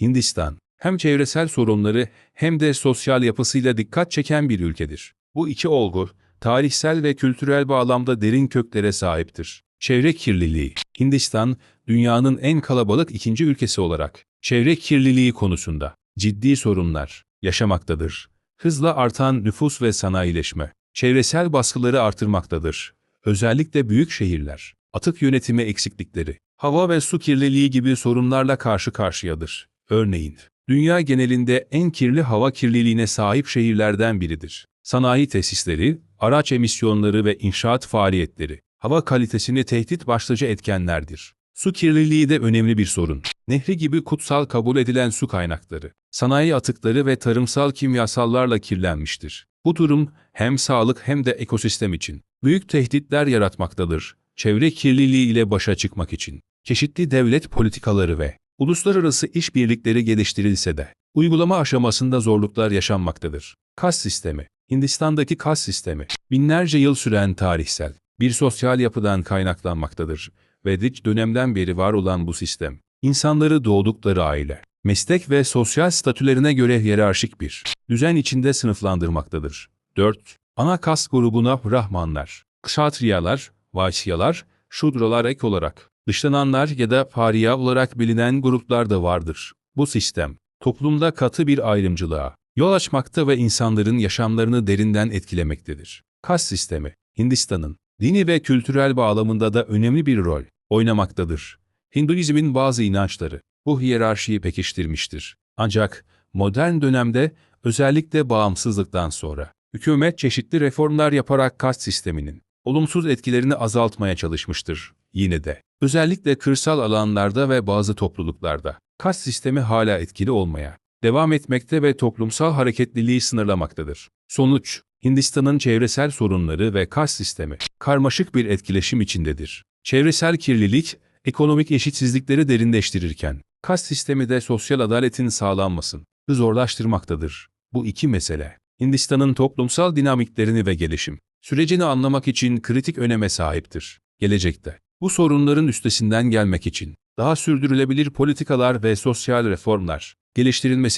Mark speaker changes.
Speaker 1: Hindistan, hem çevresel sorunları hem de sosyal yapısıyla dikkat çeken bir ülkedir. Bu iki olgu, tarihsel ve kültürel bağlamda derin köklere sahiptir. Çevre kirliliği, Hindistan, dünyanın en kalabalık ikinci ülkesi olarak, çevre kirliliği konusunda ciddi sorunlar yaşamaktadır. Hızla artan nüfus ve sanayileşme, çevresel baskıları artırmaktadır. Özellikle büyük şehirler, atık yönetimi eksiklikleri, hava ve su kirliliği gibi sorunlarla karşı karşıyadır. Örneğin, dünya genelinde en kirli hava kirliliğine sahip şehirlerden biridir. Sanayi tesisleri, araç emisyonları ve inşaat faaliyetleri, hava kalitesini tehdit başlıca etkenlerdir. Su kirliliği de önemli bir sorun. Nehri gibi kutsal kabul edilen su kaynakları, sanayi atıkları ve tarımsal kimyasallarla kirlenmiştir. Bu durum hem sağlık hem de ekosistem için büyük tehditler yaratmaktadır. Çevre kirliliği ile başa çıkmak için çeşitli devlet politikaları ve uluslararası işbirlikleri geliştirilse de uygulama aşamasında zorluklar yaşanmaktadır. Kas sistemi Hindistan'daki kas sistemi binlerce yıl süren tarihsel bir sosyal yapıdan kaynaklanmaktadır. Vedik dönemden beri var olan bu sistem, insanları doğdukları aile, meslek ve sosyal statülerine göre hiyerarşik bir düzen içinde sınıflandırmaktadır. 4. Ana kas grubuna Brahmanlar, Kshatriyalar, Vaisyalar, Şudralar ek olarak, dışlananlar ya da pariya olarak bilinen gruplar da vardır. Bu sistem, toplumda katı bir ayrımcılığa yol açmakta ve insanların yaşamlarını derinden etkilemektedir. Kas sistemi, Hindistan'ın dini ve kültürel bağlamında da önemli bir rol oynamaktadır. Hinduizmin bazı inançları bu hiyerarşiyi pekiştirmiştir. Ancak modern dönemde özellikle bağımsızlıktan sonra hükümet çeşitli reformlar yaparak kast sisteminin olumsuz etkilerini azaltmaya çalışmıştır. Yine de özellikle kırsal alanlarda ve bazı topluluklarda kast sistemi hala etkili olmaya devam etmekte ve toplumsal hareketliliği sınırlamaktadır. Sonuç, Hindistan'ın çevresel sorunları ve kas sistemi karmaşık bir etkileşim içindedir. Çevresel kirlilik, ekonomik eşitsizlikleri derinleştirirken, kas sistemi de sosyal adaletin sağlanmasını zorlaştırmaktadır. Bu iki mesele, Hindistan'ın toplumsal dinamiklerini ve gelişim sürecini anlamak için kritik öneme sahiptir. Gelecekte, bu sorunların üstesinden gelmek için daha sürdürülebilir politikalar ve sosyal reformlar geliştirilmesi